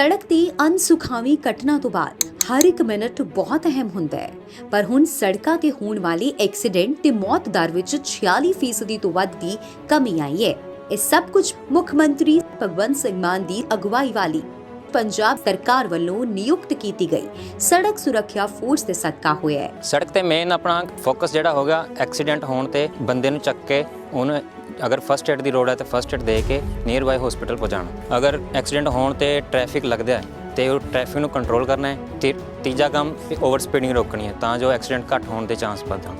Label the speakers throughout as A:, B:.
A: ਸੜਕ ਦੀ ਅਨਸੁਖਾਵੀ ਘਟਨਾ ਤੋਂ ਬਾਅਦ ਹਰ ਇੱਕ ਮਿੰਟ ਬਹੁਤ ਅਹਿਮ ਹੁੰਦਾ ਹੈ। ਪਰ ਹੁਣ ਸੜਕਾਂ ਤੇ ਹੋਣ ਵਾਲੀ ਐਕਸੀਡੈਂਟ ਤੇ ਮੌਤ ਦਰ ਵਿੱਚ 46% ਤੋਂ ਵੱਧ ਦੀ ਕਮੀ ਆਈ ਹੈ। ਇਹ ਸਭ ਕੁਝ ਮੁੱਖ ਮੰਤਰੀ ਭਗਵੰਤ ਸਿੰਘ ਮਾਨ ਦੀ ਅਗਵਾਈ ਵਾਲੀ ਪੰਜਾਬ ਸਰਕਾਰ ਵੱਲੋਂ ਨਿਯੁਕਤ ਕੀਤੀ ਗਈ। ਸੜਕ ਸੁਰੱਖਿਆ ਫੋਰਸ ਦੇ ਸਦਕਾ ਹੋਇਆ ਹੈ।
B: ਸੜਕ ਤੇ ਮੇਨ ਆਪਣਾ ਫੋਕਸ ਜਿਹੜਾ ਹੋਗਾ ਐਕਸੀਡੈਂਟ ਹੋਣ ਤੇ ਬੰਦੇ ਨੂੰ ਚੱਕ ਕੇ ਉਹਨੂੰ ਅਗਰ ਫਸਟ ਏਡ ਦੀ ਲੋੜ ਹੈ ਤੇ ਫਸਟ ਏਡ ਦੇ ਕੇ ਨੀਅਰ ਬਾਈ ਹਸਪੀਟਲ ਪਹੁੰਚਾਉਣਾ। ਅਗਰ ਐਕਸੀਡੈਂਟ ਹੋਣ ਤੇ ਟ੍ਰੈਫਿਕ ਲੱਗਦਾ ਹੈ ਤੇ ਉਹ ਟ੍ਰੈਫਿਕ ਨੂੰ ਕੰਟਰੋਲ ਕਰਨਾ ਹੈ, ਤੇ ਤੀਜਾ ਕੰਮ ਓਵਰ ਸਪੀਡਿੰਗ ਰੋਕਣੀ ਹੈ, ਤਾਂ ਜੋ ਐਕਸੀਡੈਂਟ ਘੱਟ ਹੋਣ ਦੇ ਚਾਂਸ ਵੱਧ ਹੋਣ।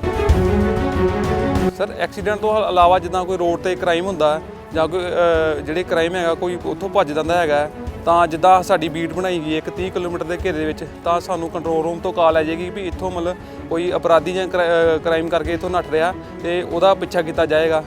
C: ਸਰ ਐਕਸੀਡੈਂਟ ਤੋਂ ਇਲਾਵਾ ਜਿੱਦਾਂ ਕੋਈ ਰੋਡ ਤੇ ਕ੍ਰਾਈਮ ਹੁੰਦਾ ਜਾਂ ਕੋਈ ਜਿਹੜੇ ਕ੍ਰਾਈਮ ਹੈਗਾ, ਕੋਈ ਉੱਥੋਂ ਭੱਜ ਜਾਂਦਾ ਹੈਗਾ ਤਾਂ ਜਿੱਦਾਂ ਸਾਡੀ ਬੀਟ ਬਣਾਈ ਗਈ ਹੈ ਇੱਕ 30 ਕਿਲੋਮੀਟਰ ਦੇ ਘੇਰੇ ਦੇ ਵਿੱਚ, ਤਾਂ ਸਾਨੂੰ ਕੰਟਰੋਲ ਰੂਮ ਤੋਂ ਕਾਲ ਆ ਜਾਏਗੀ ਵੀ ਇੱਥੋਂ ਮਤਲਬ ਕੋਈ ਅਪਰਾਧੀ ਜਾਂ ਕ੍ਰਾਈਮ ਕਰਕੇ ਇੱਥੋਂ ਨੱਠ ਰਿਹਾ, ਤੇ ਉਹਦਾ ਪਿੱਛਾ ਕੀਤਾ ਜਾਏਗਾ।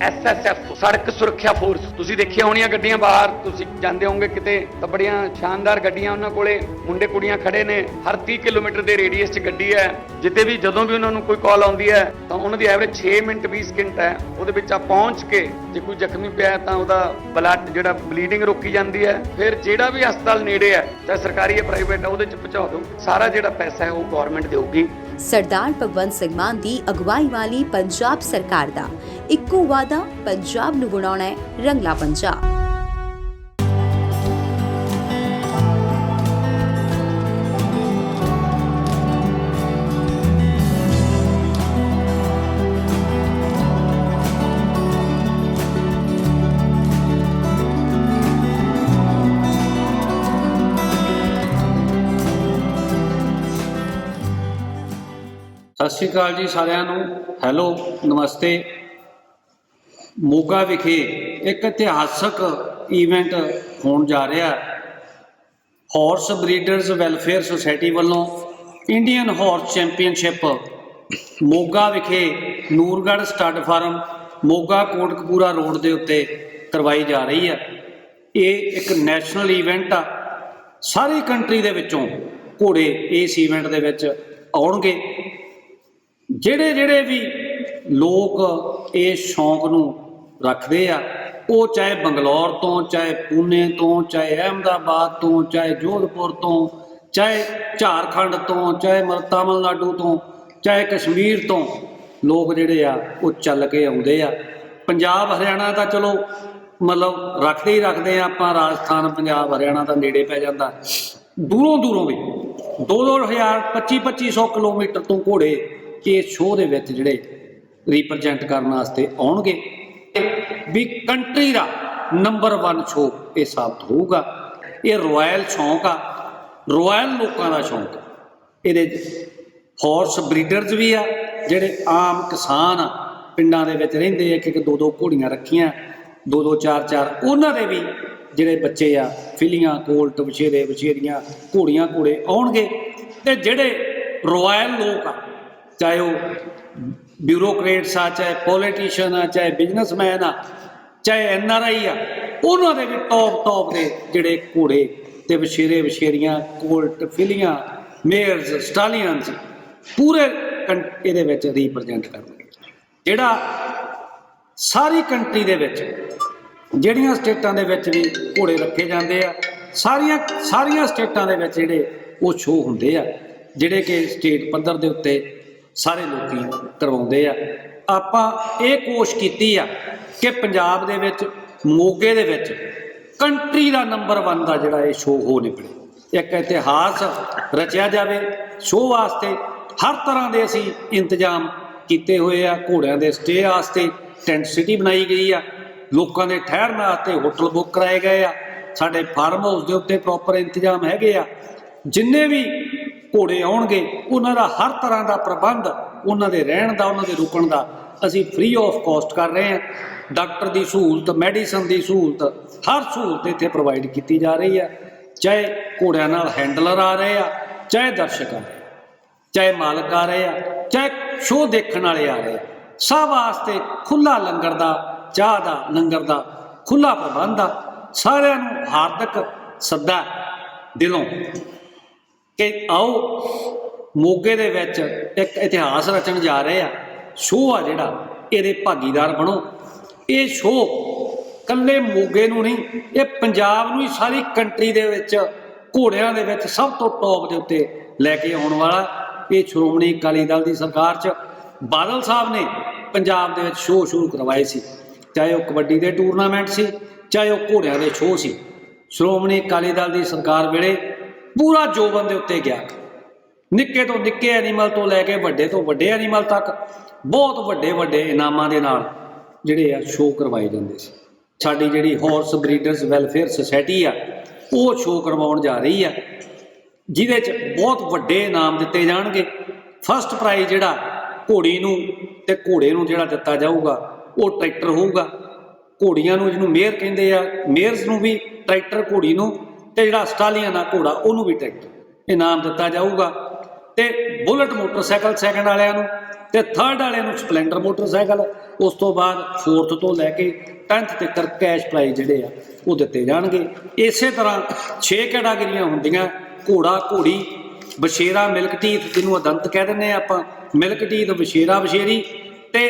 D: ਐਸਐਸਐਫ ਸੜਕ ਸੁਰੱਖਿਆ ਫੋਰਸ ਤੁਸੀਂ ਦੇਖਿਆ ਹੋਣੀਆਂ ਗੱਡੀਆਂ ਬਾਹਰ, ਤੁਸੀਂ ਜਾਂਦੇ ਹੋਵੋਗੇ ਕਿਤੇ ਤਾਂ ਬੜੀਆਂ ਸ਼ਾਨਦਾਰ ਗੱਡੀਆਂ ਉਹਨਾਂ ਕੋਲੇ। ਮੁੰਡੇ ਕੁੜੀਆਂ ਖੜੇ ਨੇ, ਹਰ 30 ਕਿਲੋਮੀਟਰ ਦੇ ਰੇਡੀਅਸ 'ਚ ਗੱਡੀ ਹੈ। ਜਿੱਤੇ ਵੀ ਜਦੋਂ ਵੀ ਉਹਨਾਂ ਨੂੰ ਕੋਈ ਕਾਲ ਆਉਂਦੀ ਹੈ, ਤਾਂ ਉਹਨਾਂ ਦੀ ਐਵਰੇਜ 6 ਮਿੰਟ 20 ਸਕਿੰਟ ਹੈ। ਉਹਦੇ ਵਿੱਚ ਆ ਪਹੁੰਚ ਕੇ, ਜੇ ਕੋਈ ਜ਼ਖਮੀ ਪਿਆ ਤਾਂ ਉਹਦਾ ਬਲੱਡ ਜਿਹੜਾ ਬਲੀਡਿੰਗ ਰੋਕੀ ਜਾਂਦੀ ਹੈ। ਫਿਰ ਜਿਹੜਾ ਵੀ ਹਸਪਤਾਲ ਨੇੜੇ ਹੈ, ਚਾਹੇ ਸਰਕਾਰੀ ਹੈ ਪ੍ਰਾਈਵੇਟ ਹੈ, ਉਹਦੇ 'ਚ ਪਹੁੰਚਾ ਦਿਓ। ਸਾਰਾ ਜਿਹੜਾ ਪੈਸਾ ਹੈ, ਉਹ ਗਵਰਨਮੈਂਟ ਦੇਊਗੀ।
A: ਸਰਦਾਰ ਭਗਵੰਤ ਸਿੰਘ ਮਾਨ ਦੀ ਅਗਵਾਈ ਵਾਲੀ ਪੰਜਾਬ ਸਰਕਾਰ ਦਾ। ਇੱਕੋ ਵਾਅਦਾ ਪੰਜਾਬ ਨੂੰ ਬਣਾਉਣਾ ਹੈ, ਰੰਗਲਾ ਪੰਜਾਬ
E: ਸਤਿ ਸ਼੍ਰੀ ਅਕਾਲ ਜੀ ਸਾਰਿਆਂ ਨੂੰ। ਹੈਲੋ, ਨਮਸਤੇ। ਮੋਗਾ ਵਿਖੇ ਇੱਕ ਇਤਿਹਾਸਕ ਇਵੈਂਟ ਹੋਣ ਜਾ ਰਿਹਾ ਹੈ। ਹਾਰਸ ਬਰੀਡਰਜ਼ ਵੈਲਫੇਅਰ ਸੁਸਾਇਟੀ ਵੱਲੋਂ ਇੰਡੀਅਨ ਹਾਰਸ ਚੈਂਪੀਅਨਸ਼ਿਪ ਮੋਗਾ ਵਿਖੇ Nurgarh stud farm Moga Kotkapura road ਦੇ ਉੱਤੇ ਕਰਵਾਈ ਜਾ ਰਹੀ ਹੈ। ਇਹ ਇੱਕ ਨੈਸ਼ਨਲ ਇਵੈਂਟ ਆ। ਸਾਰੀ ਕੰਟਰੀ ਦੇ ਵਿੱਚੋਂ ਘੋੜੇ ਇਸ ਇਵੈਂਟ ਦੇ ਵਿੱਚ ਆਉਣਗੇ। ਜਿਹੜੇ ਜਿਹੜੇ ਵੀ ਲੋਕ ਇਹ ਸ਼ੌਂਕ ਨੂੰ ਰੱਖਦੇ ਆ। ਉਹ ਚਾਹੇ ਬੰਗਲੌਰ ਤੋਂ, ਚਾਹੇ ਪੂਨੇ ਤੋਂ, ਚਾਹੇ ਅਹਿਮਦਾਬਾਦ ਤੋਂ, ਚਾਹੇ ਜੋਧਪੁਰ ਤੋਂ, ਚਾਹੇ ਝਾਰਖੰਡ ਤੋਂ, ਚਾਹੇ ਮਰ ਤਾਮਿਲਨਾਡੂ ਤੋਂ, ਚਾਹੇ ਕਸ਼ਮੀਰ ਤੋਂ ਲੋਕ ਜਿਹੜੇ ਆ, ਉਹ ਚੱਲ ਕੇ ਆਉਂਦੇ ਆ। ਪੰਜਾਬ, ਹਰਿਆਣਾ ਤਾਂ ਚਲੋ ਮਤਲਬ ਰੱਖਦੇ ਹੀ ਰੱਖਦੇ ਆ, ਆਪਾਂ ਰਾਜਸਥਾਨ, ਪੰਜਾਬ, ਹਰਿਆਣਾ ਦਾ ਨੇੜੇ ਪੈ ਜਾਂਦਾ। ਦੂਰੋਂ ਦੂਰੋਂ ਵੀ 2000 25 2500 ਕਿਲੋਮੀਟਰ ਤੋਂ ਘੋੜੇ ਇਸ ਸ਼ੋਅ ਦੇ ਵਿੱਚ ਜਿਹੜੇ ਰਿਪਰੈਜ਼ੈਂਟ ਕਰਨ ਵਾਸਤੇ ਆਉਣਗੇ। ਵੀ ਕੰਟਰੀ ਦਾ ਨੰਬਰ 1 ਸ਼ੋਅ ਇਹ ਸਾਬਤ ਹੋਊਗਾ। ਇਹ ਰਾਇਲ ਸ਼ੌਂਕ ਆ, ਰਾਇਲ ਲੋਕਾਂ ਦਾ ਸ਼ੌਂਕ ਆ। ਇਹਦੇ ਹਾਰਸ ਬਰੀਡਰਸ ਵੀ ਆ, ਜਿਹੜੇ ਆਮ ਕਿਸਾਨ ਆ, ਪਿੰਡਾਂ ਦੇ ਵਿੱਚ ਰਹਿੰਦੇ ਆ ਕਿ ਇੱਕ ਦੋ ਦੋ ਘੋੜੀਆਂ ਰੱਖੀਆਂ ਦੋ ਦੋ ਚਾਰ ਚਾਰ ਉਹਨਾਂ ਦੇ ਵੀ ਜਿਹੜੇ ਬੱਚੇ ਆ, ਫਿਲੀਆਂ, ਕੋਲਟ ਵਿਸ਼ੇਰੇ ਵਿਸ਼ੇਰੀਆਂ ਘੋੜੀਆਂ, ਘੋੜੇ ਆਉਣਗੇ ਤੇ ਜਿਹੜੇ ਰਾਇਲ ਲੋਕ ਆ, ਚਾਹੇ ਉਹ ਬਿਊਰੋਕਰੇਟਸ ਆ, ਚਾਹੇ ਪੋਲੀਟੀਸ਼ੀਅਨ ਆ, ਚਾਹੇ ਬਿਜ਼ਨਸਮੈਨ ਆ, ਚਾਹੇ ਐਨ ਆਰ ਆਈ ਆ, ਉਹਨਾਂ ਦੇ ਵੀ ਟੌਪ ਟੌਪ ਦੇ ਜਿਹੜੇ ਘੋੜੇ ਤੇ ਵਿਸ਼ੇਰੇ ਵਿਸ਼ੇਰੀਆਂ ਕੋਲਟ ਫਿਲੀਆਂ, ਮੇਅਰਸ, ਸਟਾਲੀਅਨਸ, ਪੂਰੇ ਕੰ- ਇਹਦੇ ਵਿੱਚ ਰਿਪਰੈਜ਼ੈਂਟ ਕਰਨਗੇ ਜਿਹੜਾ ਸਾਰੀ ਕੰਟਰੀ ਦੇ ਵਿੱਚ, ਜਿਹੜੀਆਂ ਸਟੇਟਾਂ ਦੇ ਵਿੱਚ ਵੀ ਘੋੜੇ ਰੱਖੇ ਜਾਂਦੇ ਆ, ਸਾਰੀਆਂ ਸਾਰੀਆਂ ਸਟੇਟਾਂ ਦੇ ਵਿੱਚ ਜਿਹੜੇ ਉਹ ਸ਼ੋਅ ਹੁੰਦੇ ਆ, ਜਿਹੜੇ ਕਿ ਸਟੇਟ ਪੱਧਰ ਦੇ ਉੱਤੇ ਸਾਰੇ ਲੋਕੀ ਕਰਵਾਉਂਦੇ ਆ। ਆਪਾਂ ਇਹ ਕੋਸ਼ਿਸ਼ ਕੀਤੀ ਆ ਕਿ ਪੰਜਾਬ ਦੇ ਵਿੱਚ, ਮੋਗੇ ਦੇ ਵਿੱਚ ਕੰਟਰੀ ਦਾ ਨੰਬਰ 1 ਦਾ ਜਿਹੜਾ ਇਹ ਸ਼ੋਅ ਹੋ ਨਿਕਲੇ। ਇੱਕ ਇਤਿਹਾਸ ਰਚਿਆ ਜਾਵੇ ਸ਼ੋਅ ਵਾਸਤੇ ਹਰ ਤਰ੍ਹਾਂ ਦੇ ਅਸੀਂ ਇੰਤਜ਼ਾਮ ਕੀਤੇ ਹੋਏ ਆ। ਘੋੜਿਆਂ ਦੇ ਸਟੇ ਵਾਸਤੇ ਟੈਂਟ ਸਿਟੀ ਬਣਾਈ ਗਈ ਆ। ਲੋਕਾਂ ਦੇ ਠਹਿਰਨ ਵਾਸਤੇ ਹੋਟਲ ਬੁੱਕ ਕਰਾਏ ਗਏ ਆ। ਸਾਡੇ ਫਾਰਮ ਹਾਊਸ ਦੇ ਉੱਤੇ ਪ੍ਰੋਪਰ ਇੰਤਜ਼ਾਮ ਹੈਗੇ ਆ। ਜਿੰਨੇ ਵੀ ਘੋੜੇ ਆਉਣਗੇ, ਉਹਨਾਂ ਦਾ ਹਰ ਤਰ੍ਹਾਂ ਦਾ ਪ੍ਰਬੰਧ, ਉਹਨਾਂ ਦੇ ਰਹਿਣ ਦਾ, ਉਹਨਾਂ ਦੇ ਰੁਕਣ ਦਾ ਅਸੀਂ ਫ੍ਰੀ ਆਫ ਕਾਸਟ ਕਰ ਰਹੇ ਹਾਂ। ਡਾਕਟਰ ਦੀ ਸਹੂਲਤ, ਮੈਡੀਸਨ ਦੀ ਸਹੂਲਤ, ਹਰ ਸਹੂਲਤ ਇੱਥੇ ਪ੍ਰੋਵਾਈਡ ਕੀਤੀ ਜਾ ਰਹੀ ਹੈ ਚਾਹੇ ਘੋੜਿਆਂ ਨਾਲ ਹੈਂਡਲਰ ਆ ਰਹੇ ਆ, ਚਾਹੇ ਦਰਸ਼ਕ ਆ ਰਹੇ ਚਾਹੇ ਮਾਲਕ ਆ ਰਹੇ ਆ, ਚਾਹੇ ਸ਼ੋਅ ਦੇਖਣ ਵਾਲੇ ਆ ਰਹੇ ਆ। ਸਭ ਵਾਸਤੇ ਖੁੱਲਾ ਲੰਗਰ ਦਾ, ਚਾਹ ਦਾ, ਲੰਗਰ ਦਾ ਖੁੱਲਾ ਪ੍ਰਬੰਧ ਆ। ਸਾਰਿਆਂ ਨੂੰ ਹਾਰਦਿਕ ਸੱਦਾ ਦਿਲੋਂ। ਕਿ ਆਓ ਮੋਗੇ ਦੇ ਵਿੱਚ ਇੱਕ ਇਤਿਹਾਸ ਰਚਣ ਜਾ ਰਹੇ ਆ, ਸ਼ੋਅ ਆ ਜਿਹੜਾ, ਇਹਦੇ ਭਾਗੀਦਾਰ ਬਣੋ। ਇਹ ਸ਼ੋਅ ਕੱਲੇ ਮੋਗੇ ਨੂੰ ਨਹੀਂ, ਇਹ ਪੰਜਾਬ ਨੂੰ ਹੀ ਸਾਰੀ ਕੰਟਰੀ ਦੇ ਵਿੱਚ, ਘੋੜਿਆਂ ਦੇ ਵਿੱਚ ਸਭ ਤੋਂ ਟੌਪ ਦੇ ਉੱਤੇ ਲੈ ਕੇ ਆਉਣ ਵਾਲਾ ਇਹ ਸ਼੍ਰੋਮਣੀ ਅਕਾਲੀ ਦਲ ਦੀ ਸਰਕਾਰ 'ਚ ਬਾਦਲ ਸਾਹਿਬ ਨੇ ਪੰਜਾਬ ਦੇ ਵਿੱਚ ਸ਼ੋਅ ਸ਼ੁਰੂ ਕਰਵਾਏ ਸੀ। ਚਾਹੇ ਉਹ ਕਬੱਡੀ ਦੇ ਟੂਰਨਾਮੈਂਟ ਸੀ, ਚਾਹੇ ਉਹ ਘੋੜਿਆਂ ਦੇ ਸ਼ੋਅ ਸੀ। ਸ਼੍ਰੋਮਣੀ ਅਕਾਲੀ ਦਲ ਦੀ ਸਰਕਾਰ ਵੇਲੇ ਪੂਰਾ ਜੋਬਨ ਦੇ ਉੱਤੇ ਗਿਆ। ਨਿੱਕੇ ਤੋਂ ਨਿੱਕੇ ਐਨੀਮਲ ਤੋਂ ਲੈ ਕੇ ਵੱਡੇ ਤੋਂ ਵੱਡੇ ਐਨੀਮਲ ਤੱਕ, ਬਹੁਤ ਵੱਡੇ ਵੱਡੇ ਇਨਾਮਾਂ ਦੇ ਨਾਲ ਜਿਹੜੇ ਆ ਸ਼ੋਅ ਕਰਵਾਏ ਜਾਂਦੇ ਸੀ। ਸਾਡੀ ਜਿਹੜੀ ਹਾਰਸ ਬਰੀਡਰਸ ਵੈਲਫੇਅਰ ਸੁਸਾਇਟੀ ਆ, ਉਹ ਸ਼ੋਅ ਕਰਵਾਉਣ ਜਾ ਰਹੀ ਆ, ਜਿਹਦੇ 'ਚ ਬਹੁਤ ਵੱਡੇ ਇਨਾਮ ਦਿੱਤੇ ਜਾਣਗੇ। ਫਸਟ ਪ੍ਰਾਈਜ਼ ਜਿਹੜਾ ਘੋੜੀ ਨੂੰ ਤੇ ਘੋੜੇ ਨੂੰ ਜਿਹੜਾ ਦਿੱਤਾ ਜਾਊਗਾ, ਉਹ ਟਰੈਕਟਰ ਹੋਊਗਾ। ਘੋੜੀਆਂ ਨੂੰ ਜਿਹਨੂੰ ਮੇਅਰ ਕਹਿੰਦੇ ਆ ਮੇਅਰਸ ਨੂੰ ਵੀ ਟਰੈਕਟਰ ਘੋੜੀ ਨੂੰ ਤੇ ਜਿਹੜਾ ਆਸਟ੍ਰੇਲੀਅਨ ਦਾ ਘੋੜਾ, ਉਹਨੂੰ ਵੀ ਟਰੈਕਟਰ ਇਨਾਮ ਦਿੱਤਾ ਜਾਊਗਾ। ਤੇ ਬੁਲਟ ਮੋਟਰਸਾਈਕਲ ਸੈਕੰਡ ਵਾਲਿਆਂ ਨੂੰ ਤੇ ਥਰਡ ਵਾਲਿਆਂ ਨੂੰ ਸਪਲੈਂਡਰ ਮੋਟਰਸਾਈਕਲ। ਉਸ ਤੋਂ ਬਾਅਦ ਫੋਰਥ ਤੋਂ ਲੈ ਕੇ 10th ਤੱਕ ਕੈਸ਼ ਪ੍ਰਾਈਜ਼ ਜਿਹੜੇ ਆ, ਉਹ ਦਿੱਤੇ ਜਾਣਗੇ। ਇਸੇ ਤਰ੍ਹਾਂ 6 ਕੈਟਾਗਰੀਆਂ ਹੁੰਦੀਆਂ, ਘੋੜਾ, ਘੋੜੀ ਬਸ਼ੇਰਾ ਮਿਲਕ ਟੀਥ ਜਿਹਨੂੰ ਅਦੰਤ ਕਹਿ ਦਿੰਦੇ ਆ ਆਪਾਂ। ਮਿਲਕ ਟੀਥ ਬਸ਼ੇਰਾ ਬਸ਼ੇਰੀ ਤੇ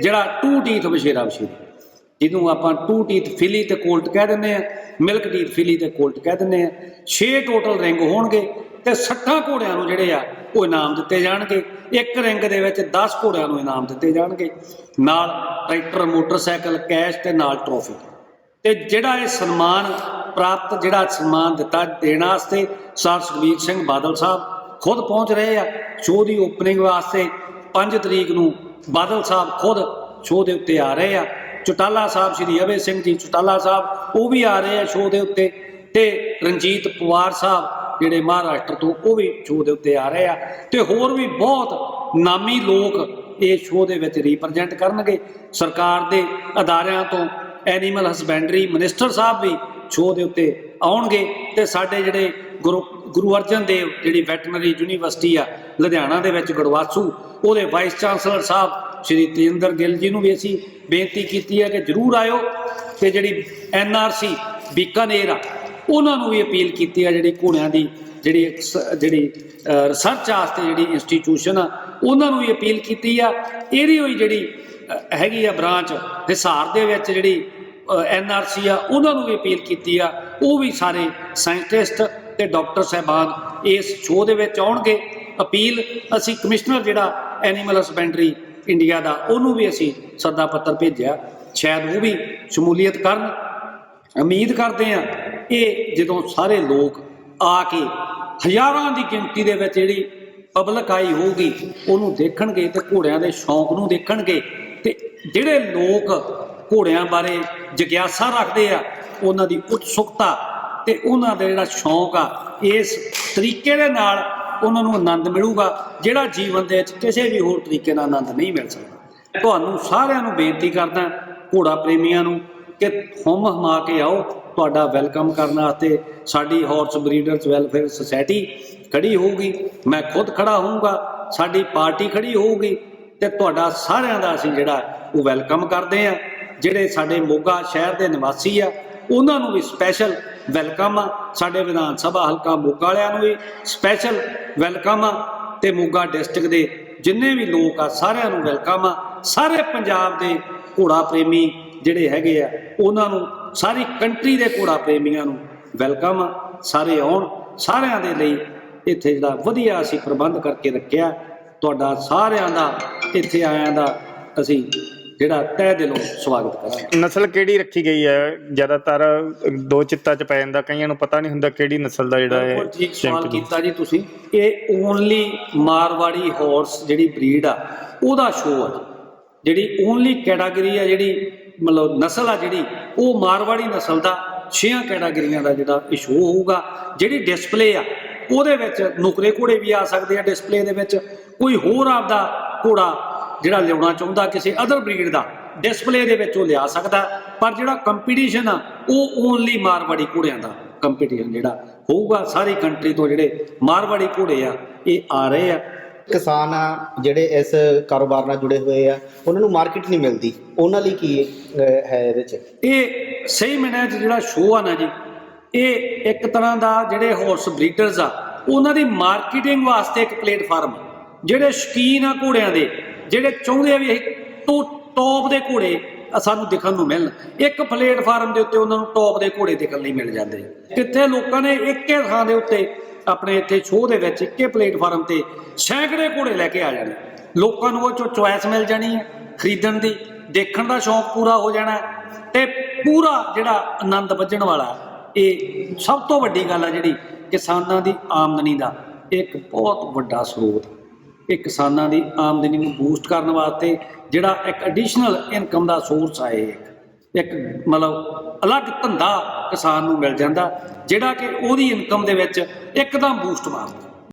E: ਜਿਹੜਾ ਟੂ ਟੀਥ ਬਸ਼ੇਰਾ ਬਸ਼ੇਰੀ ਜਿਹਨੂੰ ਆਪਾਂ ਟੂ ਟੀਥ ਫਿਲੀ ਤੇ ਕੋਲਟ ਕਹਿ ਦਿੰਦੇ ਆ ਮਿਲਕ ਟੀਥ ਫਿਲੀ ਤੇ ਕੋਲਟ ਕਹਿ ਦਿੰਦੇ ਆ 6 ਟੋਟਲ ਰਿੰਗ ਹੋਣਗੇ ਤੇ 60 ਘੋੜਿਆਂ ਨੂੰ ਜਿਹੜੇ ਆ, ਉਹ ਇਨਾਮ ਦਿੱਤੇ ਜਾਣਗੇ। ਇੱਕ ਰਿੰਗ ਦੇ ਵਿੱਚ 10 ਘੋੜਿਆਂ ਨੂੰ ਇਨਾਮ ਦਿੱਤੇ ਜਾਣਗੇ। ਨਾਲ ਟਰੈਕਟਰ, ਮੋਟਰਸਾਈਕਲ, ਕੈਸ਼ ਤੇ ਨਾਲ ਟਰੋਫੀ ਤੇ ਜਿਹੜਾ ਇਹ ਸਨਮਾਨ ਪ੍ਰਾਪਤ, ਜਿਹੜਾ ਸਨਮਾਨ ਦਿੱਤਾ ਦੇਣ ਵਾਸਤੇ ਸਰ ਸੁਖਬੀਰ ਸਿੰਘ ਬਾਦਲ ਸਾਹਿਬ ਖੁਦ ਪਹੁੰਚ ਰਹੇ ਆ। ਸ਼ੋਅ ਦੀ ਓਪਨਿੰਗ ਵਾਸਤੇ 5 ਤਰੀਕ ਨੂੰ ਬਾਦਲ ਸਾਹਿਬ ਖੁਦ ਸ਼ੋਅ ਦੇ ਉੱਤੇ ਆ ਰਹੇ ਆ। ਚੁਟਾਲਾ ਸਾਹਿਬ, ਸ਼੍ਰੀ ਅਵੇ ਸਿੰਘ ਜੀ ਚੁਟਾਲਾ ਸਾਹਿਬ, ਉਹ ਵੀ ਆ ਰਹੇ ਆ ਸ਼ੋਅ ਦੇ ਉੱਤੇ ਤੇ ਰਣਜੀਤ ਪਵਾਰ ਸਾਹਿਬ ਜਿਹੜੇ ਮਹਾਰਾਸ਼ਟਰ ਤੋਂ, ਉਹ ਵੀ ਸ਼ੋਅ ਦੇ ਉੱਤੇ ਆ ਰਹੇ ਆ ਤੇ ਹੋਰ ਵੀ ਬਹੁਤ ਨਾਮੀ ਲੋਕ ਇਹ ਸ਼ੋਅ ਦੇ ਵਿੱਚ ਰਿਪਰੈਜ਼ੈਂਟ ਕਰਨਗੇ। ਸਰਕਾਰ ਦੇ ਅਦਾਰਿਆਂ ਤੋਂ ਐਨੀਮਲ ਹਸਬੈਂਡਰੀ ਮਿਨਿਸਟਰ ਸਾਹਿਬ ਵੀ ਸ਼ੋਅ ਦੇ ਉੱਤੇ ਆਉਣਗੇ ਤੇ ਸਾਡੇ ਜਿਹੜੇ ਗੁਰੂ ਗੁਰੂ ਅਰਜਨ ਦੇਵ, ਜਿਹੜੀ ਵੈਟਰਨਰੀ ਯੂਨੀਵਰਸਿਟੀ ਆ ਲੁਧਿਆਣਾ ਦੇ ਵਿੱਚ ਗੜਵਾਸੂ, ਉਹਦੇ ਵਾਈਸ ਚਾਂਸਲਰ ਸਾਹਿਬ ਸ਼੍ਰੀ ਤੇਜਿੰਦਰ ਗਿੱਲ ਜੀ ਨੂੰ ਵੀ ਅਸੀਂ ਬੇਨਤੀ ਕੀਤੀ ਹੈ ਕਿ ਜਰੂਰ ਆਇਓ ਤੇ ਜਿਹੜੀ ਐੱਨ ਆਰ ਸੀ, ਬੀਕਾਨੇਰ ਆ, ਉਹਨਾਂ ਨੂੰ ਵੀ ਅਪੀਲ ਕੀਤੀ ਹੈ ਜਿਹੜੀ ਘੋੜਿਆਂ ਦੀ ਜਿਹੜੀ ਜਿਹੜੀ ਰਿਸਰਚ ਵਾਸਤੇ ਜਿਹੜੀ ਇੰਸਟੀਟਿਊਸ਼ਨ ਆ, ਉਹਨਾਂ ਨੂੰ ਵੀ ਅਪੀਲ ਕੀਤੀ ਆ। ਇਹਦੀ ਹੋਈ ਜਿਹੜੀ ਹੈਗੀ ਆ ਬ੍ਰਾਂਚ ਹਿਸਾਰ ਦੇ ਵਿੱਚ ਜਿਹੜੀ ਐੱਨ ਆਰ ਸੀ ਆ, ਉਹਨਾਂ ਨੂੰ ਵੀ ਅਪੀਲ ਕੀਤੀ ਆ। ਉਹ ਵੀ ਸਾਰੇ ਸਾਇੰਟਿਸਟ ਤੇ ਡਾਕਟਰ ਸਹਿਬਾਨ ਇਸ ਸ਼ੋਅ ਦੇ ਵਿੱਚ ਆਉਣਗੇ। ਅਪੀਲ, ਅਸੀਂ ਕਮਿਸ਼ਨਰ ਜਿਹੜਾ ਐਨੀਮਲ ਹਸਬੈਂਡਰੀ ਇੰਡੀਆ ਦਾ, ਉਹਨੂੰ ਵੀ ਅਸੀਂ ਸੱਦਾ ਪੱਤਰ ਭੇਜਿਆ। ਸ਼ਾਇਦ ਉਹ ਵੀ ਸ਼ਮੂਲੀਅਤ ਕਰਨ। ਉਮੀਦ ਕਰਦੇ ਆ ਇਹ ਜਦੋਂ ਸਾਰੇ ਲੋਕ ਆ ਕੇ ਹਜ਼ਾਰਾਂ ਦੀ ਗਿਣਤੀ ਦੇ ਵਿੱਚ ਜਿਹੜੀ ਪਬਲਿਕ ਆਈ ਹੋਊਗੀ, ਉਹਨੂੰ ਦੇਖਣਗੇ ਤੇ ਘੋੜਿਆਂ ਦੇ ਸ਼ੌਂਕ ਨੂੰ ਦੇਖਣਗੇ ਤੇ ਜਿਹੜੇ ਲੋਕ ਘੋੜਿਆਂ ਬਾਰੇ ਜਗਿਆਸਾ ਰੱਖਦੇ ਆ, ਉਹਨਾਂ ਦੀ ਉਤਸੁਕਤਾ ਤੇ ਉਹਨਾਂ ਦਾ ਜਿਹੜਾ ਸ਼ੌਂਕ ਆ, ਇਸ ਤਰੀਕੇ ਦੇ ਨਾਲ ਉਹਨਾਂ ਨੂੰ ਆਨੰਦ ਮਿਲੂਗਾ, ਜਿਹੜਾ ਜੀਵਨ ਦੇ ਵਿੱਚ ਕਿਸੇ ਵੀ ਹੋਰ ਤਰੀਕੇ ਨਾਲ ਆਨੰਦ ਨਹੀਂ ਮਿਲ ਸਕਦਾ। ਤੁਹਾਨੂੰ ਸਾਰਿਆਂ ਨੂੰ ਬੇਨਤੀ ਕਰਦਾ ਘੋੜਾ ਪ੍ਰੇਮੀਆਂ ਨੂੰ, ਕਿ ਹੁਮ ਹਮਾ ਕੇ ਆਓ, ਤੁਹਾਡਾ ਵੈਲਕਮ ਕਰਨ ਵਾਸਤੇ ਸਾਡੀ ਹਾਰਸ ਬਰੀਡਰਸ ਵੈਲਫੇਅਰ ਸੁਸਾਇਟੀ ਖੜੀ ਹੋਊਗੀ, ਮੈਂ ਖੁਦ ਖੜਾ ਹੋਊਗਾ, ਸਾਡੀ ਪਾਰਟੀ ਖੜੀ ਹੋਊਗੀ, ਤੇ ਤੁਹਾਡਾ ਸਾਰਿਆਂ ਦਾ ਅਸੀਂ ਜਿਹੜਾ, ਉਹ ਵੈਲਕਮ ਕਰਦੇ ਆ ਜਿਹੜੇ ਸਾਡੇ ਮੋਗਾ ਸ਼ਹਿਰ ਦੇ ਨਿਵਾਸੀ ਆ, ਉਹਨਾਂ ਨੂੰ ਵੀ ਸਪੈਸ਼ਲ ਵੈਲਕਮ ਆ, ਸਾਡੇ ਵਿਧਾਨ ਸਭਾ ਹਲਕਾ ਮੋਗਾ ਵਾਲਿਆਂ ਨੂੰ ਵੀ ਸਪੈਸ਼ਲ ਵੈਲਕਮ ਆ ਤੇ ਮੋਗਾ ਡਿਸਟ੍ਰਿਕਟ ਦੇ ਜਿੰਨੇ ਵੀ ਲੋਕ ਆ, ਸਾਰਿਆਂ ਨੂੰ ਵੈਲਕਮ ਆ। ਸਾਰੇ ਪੰਜਾਬ ਦੇ ਘੋੜਾ ਪ੍ਰੇਮੀ ਜਿਹੜੇ ਹੈਗੇ ਆ, ਉਹਨਾਂ ਨੂੰ, ਸਾਰੀ ਕੰਟਰੀ ਦੇ ਘੋੜਾ ਪ੍ਰੇਮੀਆਂ ਨੂੰ ਵੈਲਕਮ ਆ। ਸਾਰੇ ਆਉਣ, ਸਾਰਿਆਂ ਦੇ ਲਈ ਇੱਥੇ ਜਿਹੜਾ ਵਧੀਆ ਅਸੀਂ ਪ੍ਰਬੰਧ ਕਰਕੇ ਰੱਖਿਆ। ਤੁਹਾਡਾ ਸਾਰਿਆਂ ਦਾ ਇੱਥੇ ਆਇਆਂ ਦਾ ਅਸੀਂ ਜਿਹੜਾ ਤਹਿ ਦਿਲੋਂ ਸਵਾਗਤ ਕਰਾਂਗੇ।
F: ਨਸਲ ਕਿਹੜੀ ਰੱਖੀ ਗਈ ਹੈ? ਜ਼ਿਆਦਾਤਰ ਦੋ ਚਿੱਤਾ ਚ ਪੈ ਜਾਂਦਾ ਕਈਆਂ ਨੂੰ ਪਤਾ ਨਹੀਂ ਹੁੰਦਾ ਕਿਹੜੀ ਨਸਲ ਦਾ ਜਿਹੜਾ ਹੈ
E: ਠੀਕ ਸਵਾਲ। ਕੀਤਾ ਜੀ ਤੁਸੀਂ। ਇਹ ਓਨਲੀ ਮਾਰਵਾੜੀ ਹਾਰਸ ਜਿਹੜੀ ਬਰੀਡ ਆ ਉਹਦਾ ਸ਼ੋਅ ਆ। ਜਿਹੜੀ ਓਨਲੀ ਕੈਟਾਗਰੀ ਆ ਜਿਹੜੀ ਮਤਲਬ ਨਸਲ ਆ ਜਿਹੜੀ ਉਹ ਮਾਰਵਾੜੀ ਨਸਲ ਦਾ ਛੇਆਂ ਕੈਟਾਗਰੀਆਂ ਦਾ ਜਿਹੜਾ ਇਹ ਸ਼ੋਅ ਹੋਊਗਾ। ਜਿਹੜੀ ਡਿਸਪਲੇ ਆ ਉਹਦੇ ਵਿੱਚ ਨੁਕਰੇ ਘੋੜੇ ਵੀ ਆ ਸਕਦੇ ਆ ਡਿਸਪਲੇ ਦੇ ਵਿੱਚ। ਕੋਈ ਹੋਰ ਆਪਦਾ ਘੋੜਾ ਜਿਹੜਾ ਲਿਆਉਣਾ ਚਾਹੁੰਦਾ ਕਿਸੇ ਅਦਰ ਬਰੀਡ ਦਾ ਡਿਸਪਲੇ ਦੇ ਵਿੱਚ ਉਹ ਲਿਆ ਸਕਦਾ ਪਰ ਜਿਹੜਾ ਕੰਪੀਟੀਸ਼ਨ ਆ ਉਹ ਓਨਲੀ ਮਾਰਵਾੜੀ ਘੋੜਿਆਂ ਦਾ ਕੰਪੀਟੀਸ਼ਨ ਜਿਹੜਾ ਹੋਊਗਾ। ਸਾਰੀ ਕੰਟਰੀ ਤੋਂ ਜਿਹੜੇ ਮਾਰਵਾੜੀ ਘੋੜੇ ਆ ਇਹ ਆ ਰਹੇ ਆ।
G: ਕਿਸਾਨ ਆ ਜਿਹੜੇ ਇਸ ਕਾਰੋਬਾਰ ਨਾਲ ਜੁੜੇ ਹੋਏ ਆ ਉਹਨਾਂ ਨੂੰ ਮਾਰਕੀਟ ਨਹੀਂ ਮਿਲਦੀ। ਉਹਨਾਂ ਲਈ ਕੀ ਹੈ ਇਹਦੇ ਚ?
E: ਇਹ ਸਹੀ ਮੈਨੇ ਜਿਹੜਾ ਸ਼ੋਅ ਆ ਨਾ ਜੀ ਇਹ ਇੱਕ ਤਰ੍ਹਾਂ ਦਾ ਜਿਹੜੇ ਹਾਰਸ ਬਰੀਡਰਸ ਆ ਉਹਨਾਂ ਦੀ ਮਾਰਕੀਟਿੰਗ ਵਾਸਤੇ ਇੱਕ ਪਲੇਟਫਾਰਮ ਜਿਹੜੇ ਸ਼ਕੀਨ ਆ ਘੋੜਿਆਂ ਦੇ ਜਿਹੜੇ ਚਾਹੁੰਦੇ ਆ ਵੀ ਇਹ ਟੋ ਟੌਪ ਦੇ ਘੋੜੇ ਸਾਨੂੰ ਦਿਖਣ ਨੂੰ ਮਿਲਣ। ਇੱਕ ਪਲੇਟਫਾਰਮ ਦੇ ਉੱਤੇ ਉਹਨਾਂ ਨੂੰ ਟੌਪ ਦੇ ਘੋੜੇ ਦੇਖਣ ਲਈ ਮਿਲ ਜਾਂਦੇ ਕਿੱਥੇ ਲੋਕਾਂ ਨੇ ਇੱਕੇ ਥਾਂ ਦੇ ਉੱਤੇ ਆਪਣੇ ਇੱਥੇ ਸ਼ੋਅ ਦੇ ਵਿੱਚ ਇੱਕੇ ਪਲੇਟਫਾਰਮ ਤੇ ਸੈਂਕੜੇ ਘੋੜੇ ਲੈ ਕੇ ਆ ਜਾਣੇ। ਲੋਕਾਂ ਨੂੰ ਉਹ ਚੋਂ ਚੁਆਇਸ ਮਿਲ ਜਾਣੀ ਹੈ ਖਰੀਦਣ ਦੀ। ਦੇਖਣ ਦਾ ਸ਼ੌਂਕ ਪੂਰਾ ਹੋ ਜਾਣਾ। ਹੈ ਤੇ ਪੂਰਾ ਜਿਹੜਾ ਆਨੰਦ ਵੱਜਣ ਵਾਲਾ, ਇਹ ਸਭ ਤੋਂ ਵੱਡੀ ਗੱਲ ਆ ਜਿਹੜੀ ਕਿਸਾਨਾਂ ਦੀ ਆਮਦਨੀ ਦਾ ਇੱਕ ਬਹੁਤ ਵੱਡਾ ਸਰੋਤ। ਇਹ ਕਿਸਾਨਾਂ ਦੀ ਆਮਦਨੀ ਨੂੰ ਬੂਸਟ ਕਰਨ ਵਾਸਤੇ ਜਿਹੜਾ ਇੱਕ ਐਡੀਸ਼ਨਲ ਇਨਕਮ ਦਾ ਸੋਰਸ ਹੈ ਇਹ ਇੱਕ। ਇੱਕ ਮਤਲਬ ਅਲੱਗ ਧੰਦਾ ਕਿਸਾਨ ਨੂੰ ਮਿਲ ਜਾਂਦਾ, ਜਿਹੜਾ ਕਿ ਉਹਦੀ ਇਨਕਮ ਦੇ ਵਿੱਚ ਇੱਕਦਮ ਬੂਸਟ ਮਾਰਦਾ।